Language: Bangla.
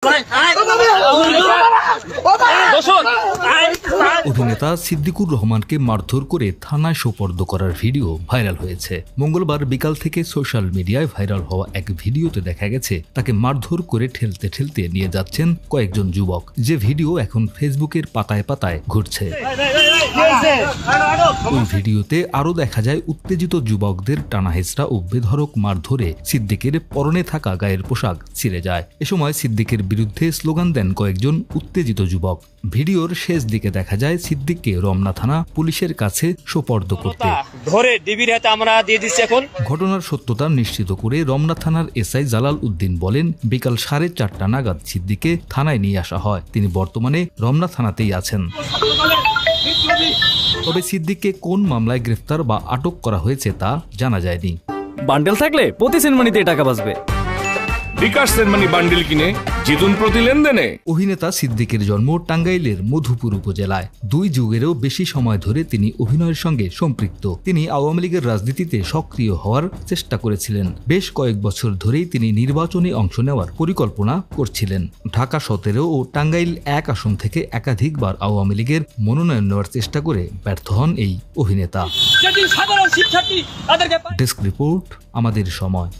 来 অভিনেতা সিদ্দিকুর রহমানকে মারধর করে থানায় সোপর্দ করার ভিডিও ভাইরাল হয়েছে। মঙ্গলবার বিকাল থেকে সোশ্যাল মিডিয়ায় ভাইরাল হওয়া এক ভিডিওতে দেখা গেছে, তাকে মারধর করে ঠেলতে ঠেলতে নিয়ে যাচ্ছেন কয়েকজন যুবক। যে ভিডিও এখন ফেসবুকের পাতায় পাতায় ঘুরছে। ওই ভিডিওতে আরও দেখা যায়, উত্তেজিত যুবকদের টানা হেঁচড়া ও বেধরক মারধরে সিদ্দিকের পরনে থাকা গায়ের পোশাক ছিঁড়ে যায়। এ সময় সিদ্দিকের বিরুদ্ধে স্লোগান দেন কয়েকজন উত্তেজিত যুবক। ভিডিওর শেষ দিকে দেখা যায় সিদ্দিককে রমনা থানা পুলিশের কাছে সোপর্দ করতে। ধরে ডিবির হাতে আমরা দিয়ে দিচ্ছি এখন। ঘটনার সত্যতা নিশ্চিত করে রমনা থানার এসআই জালাল উদ্দিন বলেন বিকাল সাড়ে চারটা নাগাদ সিদ্দিকে থানায় নিয়ে আসা হয়। তিনি বর্তমানে রমনা থানাতেই আছেন। তবে সিদ্দিককে কোন মামলায় গ্রেফতার বা আটক করা হয়েছে তা জানা যায়নি। বান্ডেল থাকলে প্রতি সেনমানিতে টাকা বাঁচবে। বিকাশ সেনমানি বান্ডিল কিনে জিতুন প্রতি লেনদেনে। অভিনেতা সিদ্দিকের জন্ম টাঙ্গাইলের মধুপুর উপজেলায়। দুই যুগেরও বেশি সময় ধরে তিনি অভিনয়ের সঙ্গে সম্পৃক্ত। তিনি আওয়ামী লীগের রাজনীতিতে সক্রিয় হওয়ার চেষ্টা করেছিলেন। বেশ কয়েক বছর ধরেই তিনি নির্বাচনে অংশ নেওয়ার পরিকল্পনা করছিলেন। ঢাকা সতেরো ও টাঙ্গাইল এক আসন থেকে একাধিকবার আওয়ামী লীগের মনোনয়ন নেওয়ার চেষ্টা করে ব্যর্থ হন এই অভিনেতা। ডেস্ক রিপোর্ট আমাদের সময়।